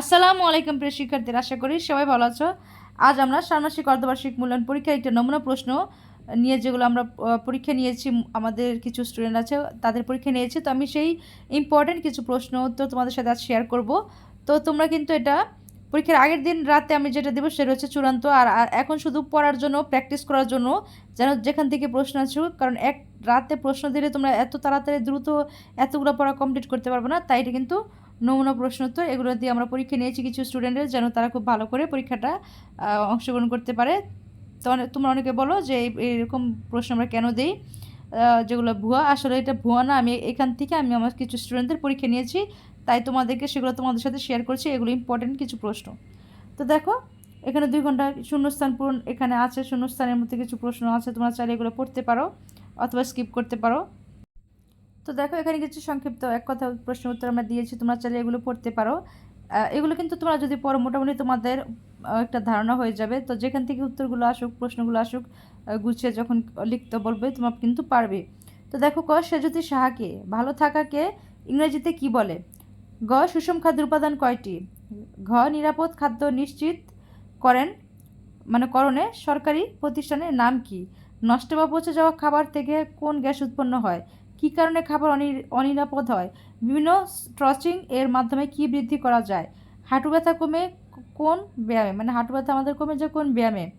আসসালামু আলাইকুম প্রিয় শিক্ষার্থীরা, আশা করি সবাই ভালো আছো। আজ আমরা ষান্মাসিক অর্ধবার্ষিক মূল্যায়ন পরীক্ষার একটা নমুনা প্রশ্ন নিয়ে যেগুলো আমরা পরীক্ষা নিয়েছি, আমাদের কিছু স্টুডেন্ট আছে, তাদের পরীক্ষা নিয়েছি। তো আমি সেই ইম্পর্ট্যান্ট কিছু প্রশ্ন উত্তর তোমাদের সাথে আজ শেয়ার করব। তো তোমরা কিন্তু এটা পরীক্ষার আগের দিন রাতে আমি যেটা দেবো সেটা হচ্ছে চূড়ান্ত। আর এখন শুধু পড়ার জন্য প্র্যাকটিস করার জন্য যেন যেখান থেকে প্রশ্ন আছে, কারণ এক রাতে প্রশ্ন দিলে তোমরা এত তাড়াতাড়ি দ্রুত এতগুলো পড়া কমপ্লিট করতে পারবে না, তাই এটা কিন্তু নমুনা প্রশ্ন উত্তর এগুলো দিয়ে আমরা পরীক্ষা নিয়েছি কিছু স্টুডেন্টের যেন তারা খুব ভালো করে পরীক্ষাটা অংশগ্রহণ করতে পারে। তো তোমরা অনেকে বলো যে এরকম প্রশ্ন আমরা কেন দিই? যেগুলো ভুয়া, আসলে এটা ভুয়া না। আমি এখান থেকে আমি আমার কিছু স্টুডেন্টদের পরীক্ষা নিয়েছি, তাই তোমাদেরকে সেগুলো তোমাদের সাথে শেয়ার করছি। এগুলো ইম্পর্টেন্ট কিছু প্রশ্ন। তো দেখো, এখানে দুই ঘণ্টা শূন্যস্থান পূরণ এখানে আছে, শূন্যস্থানের মধ্যে কিছু প্রশ্ন আছে। তোমরা চাইলে এগুলো পড়তে পারো, অথবা স্কিপ করতে পারো। তো দেখো, এখানে কিছু সংক্ষিপ্ত এক কথা প্রশ্ন উত্তর আমরা দিয়েছি, তোমরা চাইলে এগুলো পড়তে পারো। এগুলো কিন্তু তোমরা যদি পড়ো, মোটামুটি তোমাদের একটা ধারণা হয়ে যাবে। তো যেখান থেকে উত্তরগুলো আসুক, প্রশ্নগুলো আসুক গুছিয়ে যখন লিখতে বলবে, তোমরা কিন্তু পারবে। তো দেখো, ক সে যদি সাহাকে, ভালো থাকাকে ইংরেজিতে কি বলে? গ, সুষম খাদ্যের উপাদান কয়টি? ঘ, নিরাপদ খাদ্য নিশ্চিত করেন মানে করণে, সরকারি প্রতিষ্ঠানের নাম কি? নষ্ট বা পচে যাওয়া খাবার থেকে কোন গ্যাস উৎপন্ন হয়? কী কারণে খাবার অনি- অনিরাপদ হয়? বিভিন্ন স্ট্রচিং এর মাধ্যমে কি বৃদ্ধি করা যায়? হাঁটু ব্যথা কমে কোন ব্যায়ামে? মানে হাঁটু ব্যথা আমাদের কমে যায় কোন ব্যায়ামে?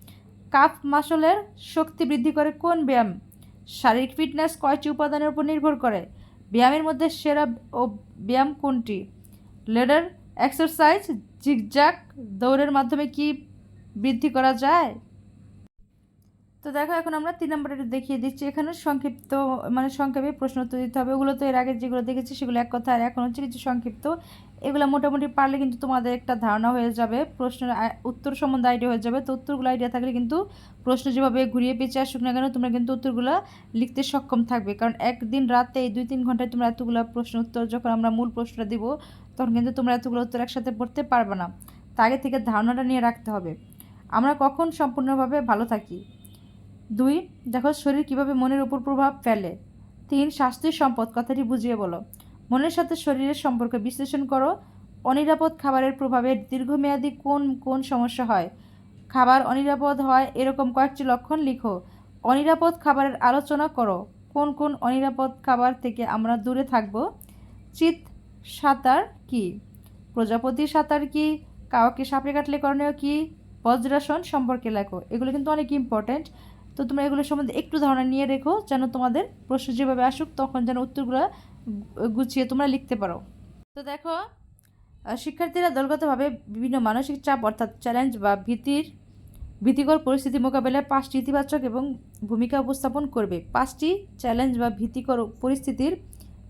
কাফ মাসলের শক্তি বৃদ্ধি করে কোন ব্যায়াম? শারীরিক ফিটনেস কয়টি উপাদানের উপর নির্ভর করে? ব্যায়ামের মধ্যে সেরা ও ব্যায়াম কোনটি? লেডার এক্সারসাইজ জিগজ্যাক দৌড়ের মাধ্যমে কি বৃদ্ধি করা যায়? তো দেখো, এখন আমরা তিন নম্বরটা দেখিয়ে দিচ্ছি। এখানে সংক্ষিপ্ত মানে সংক্ষেপে প্রশ্ন উত্তর দিতে হবে। ওগুলো তো এর আগে যেগুলো দেখেছি, সেগুলো এক কথা আর এখন হচ্ছে কিছু সংক্ষিপ্ত। এগুলো মোটামুটি পারলে কিন্তু তোমাদের একটা ধারণা হয়ে যাবে। প্রশ্নের উত্তর সম্বন্ধে আইডিয়া হয়ে যাবে। তো উত্তরগুলো আইডিয়া থাকলে কিন্তু প্রশ্ন যেভাবে ঘুরিয়ে পেঁচে আসুক না কেন, তোমরা কিন্তু উত্তরগুলো লিখতে সক্ষম থাকবে। কারণ একদিন রাতে এই দুই তিন ঘন্টায় তোমরা এতগুলো প্রশ্ন উত্তর যখন আমরা মূল প্রশ্নটা দিব, তখন কিন্তু তোমরা এতগুলো উত্তর একসাথে পড়তে পারবে না। তা আগে থেকে ধারণাটা নিয়ে রাখতে হবে। আমরা কখন সম্পূর্ণভাবে ভালো থাকি? দুই, দেখো শরীর কীভাবে মনের উপর প্রভাব ফেলে। তিন স্বাস্থ্যের সম্পদ, কথাটি বুঝিয়ে বলো। মনের সাথে শরীরের সম্পর্ক বিশ্লেষণ করো। অনিরাপদ খাবারের প্রভাবে দীর্ঘমেয়াদী কোন কোন সমস্যা হয়? খাবার অনিরাপদ হয়, এরকম কয়েকটি লক্ষণ লিখো। অনিরাপদ খাবারের আলোচনা করো। কোন কোন অনিরাপদ খাবার থেকে আমরা দূরে থাকব? চিত সাঁতার কি? প্রজাপতি সাঁতার কি? কাউকে সাপে কাটলে করণীয় কি? বজ্রাসন সম্পর্কে লেখো। এগুলো কিন্তু অনেক ইম্পর্ট্যান্ট তো তোমরা এগুলো সম্বন্ধে একটু ধারণা নিয়ে রেখো, যেন তোমাদের প্রশ্ন যেভাবে আসুক, তখন যেন উত্তরগুলো গুছিয়ে তোমরা লিখতে পারো। তো দেখো শিক্ষার্থীরা দলগতভাবে বিভিন্ন মানসিক চাপ, অর্থাৎ চ্যালেঞ্জ বা ভীতির ভীতিকর পরিস্থিতি মোকাবেলায় পাঁচটি ইতিবাচক এবং ভূমিকা উপস্থাপন করবে। পাঁচটি চ্যালেঞ্জ বা ভীতিকর পরিস্থিতির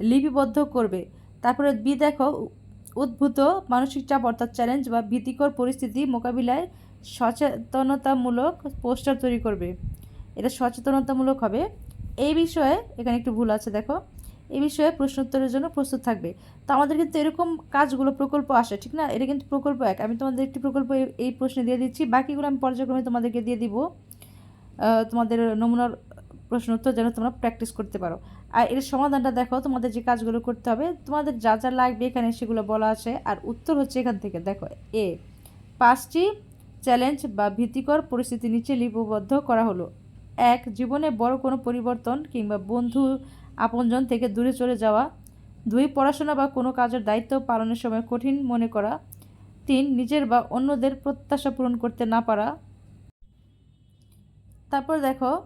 লিপিবদ্ধ করবে। তারপরে বি দেখো, উদ্ভূত মানসিক চাপ, অর্থাৎ চ্যালেঞ্জ বা ভীতিকর পরিস্থিতি মোকাবিলায় সচেতনতামূলক পোস্টার তৈরি করবে। এটা সচেতনতামূলক হবে। এই বিষয়ে এখানে একটু ভুল আছে, দেখো। এই বিষয়ে প্রশ্ন উত্তরের জন্য প্রস্তুত থাকবে। তো আমাদের কিন্তু এরকম কাজগুলো, প্রকল্প আসে, ঠিক না? এটা কিন্তু প্রকল্প এক। আমি তোমাদের একটি প্রকল্প এই- প্রশ্নে দিয়ে দিচ্ছি। বাকিগুলো আমি পর্যায়ক্রমে তোমাদেরকে দিয়ে দিব। তোমাদের নমুনার প্রশ্ন উত্তর যেন তোমরা প্র্যাকটিস করতে পারো। আর এর সমাধানটা দেখো, তোমাদের যে কাজগুলো করতে হবে। তোমাদের যা যা লাগবে এখানে সেগুলো বলা আছে। আর উত্তর হচ্ছে এখান থেকে, দেখো। এ, পাঁচটি চ্যালেঞ্জ বা ভীতিকর পরিস্থিতি নিচে লিপিবদ্ধ করা হলো। এক, জীবনে বড় কোনো পরিবর্তন কিংবা বন্ধু আপনজন থেকে দূরে চলে যাওয়া। দুই, পড়াশোনা বা কোনো কাজের দায়িত্ব পালনের সময় কঠিন মনে করা। তিন, নিজের বা অন্যদের প্রত্যাশা পূরণ করতে না পারা। তারপর দেখো,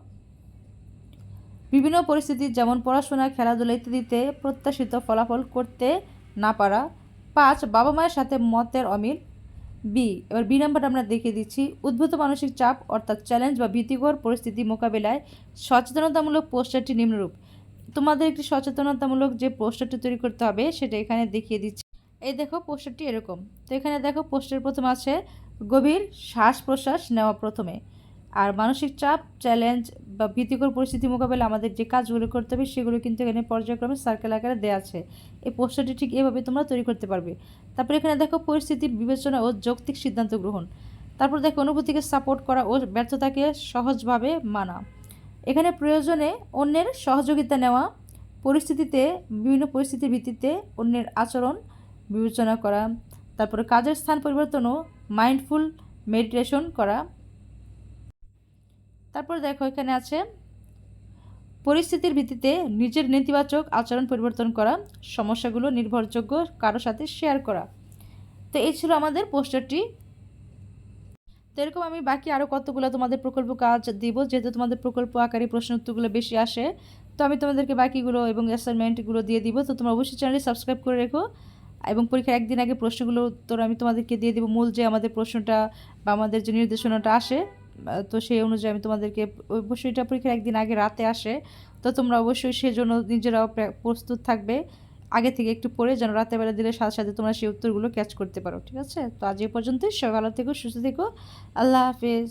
বিভিন্ন পরিস্থিতি যেমন পড়াশোনা, খেলাধুলা ইত্যাদিতে প্রত্যাশিত ফলাফল করতে না পারা। পাঁচ বাবা মায়ের সাথে মতের অমিল। বি এবার বি নাম্বারটা আমরা দেখিয়ে দিচ্ছি। উদ্ভূত মানসিক চাপ, অর্থাৎ চ্যালেঞ্জ বা ভীতিকর পরিস্থিতি মোকাবেলায় সচেতনতামূলক পোস্টারটি নিম্নরূপ। তোমাদের একটি সচেতনতামূলক যে পোস্টারটি তৈরি করতে হবে, সেটা এখানে দেখিয়ে দিচ্ছি। এই দেখো, পোস্টারটি এরকম। তো এখানে দেখো, পোস্টার প্রথম আছে, গভীর শ্বাস প্রশ্বাস নেওয়া প্রথমে। আর মানসিক চাপ চ্যালেঞ্জ বা ভীতিকর পরিস্থিতি মোকাবেলা আমাদের যে কাজগুলো করতে হবে, সেগুলো কিন্তু এখানে পর্যায়ক্রমে সার্কেল আকারে দেওয়া আছে। এই পোস্টারটি ঠিক এভাবে তোমরা তৈরি করতে পারবে। তারপরে এখানে দেখো পরিস্থিতি বিবেচনা ও যৌক্তিক সিদ্ধান্ত গ্রহণ। তারপর দেখো অনুভূতিকে সাপোর্ট করা ও ব্যর্থতাকে সহজভাবে মানা। এখানে প্রয়োজনে অন্যের সহযোগিতা নেওয়া, পরিস্থিতিতে, বিভিন্ন পরিস্থিতির ভিত্তিতে অন্যের আচরণ বিবেচনা করা। তারপরে কাজের স্থান পরিবর্তন ও মাইন্ডফুল মেডিটেশন করা। তারপর দেখো এখানে আছে, পরিস্থিতির ভিত্তিতে নিজের নেতিবাচক আচরণ পরিবর্তন করা, সমস্যাগুলো নির্ভরযোগ্য কারও সাথে শেয়ার করা। তো এই ছিল আমাদের পোস্টারটি। তো এরকম আমি বাকি আরও কতগুলো তোমাদের প্রকল্প কাজ দিব, যেহেতু তোমাদের প্রকল্প আকারে প্রশ্ন উত্তরগুলো বেশি আসে, তো আমি তোমাদেরকে বাকিগুলো এবং অ্যাসাইনমেন্টগুলো দিয়ে দিব। তো তোমরা অবশ্যই চ্যানেলটি সাবস্ক্রাইব করে রেখো এবং পরীক্ষার একদিন আগে প্রশ্নগুলো উত্তর আমি তোমাদেরকে দিয়ে দিব। মূল যে আমাদের প্রশ্নটা বা আমাদের যে নির্দেশনাটা আসে তো সেই অনুযায়ী আমি তোমাদেরকে অবশ্যই এটা পরীক্ষার একদিন আগে রাতে আসে। তো তোমরা অবশ্যই সেজন্য নিজেরাও প্রস্তুত থাকবে। আগে থেকে একটু পড়ে যেন রাতে বেলা দিলে সাথে সাথে তোমরা সেই উত্তরগুলো ক্যাচ করতে পারো, ঠিক আছে? তো আজ এ পর্যন্তই। সবাই ভালো থেকো, সুস্থ থেকো। আল্লাহ হাফেজ।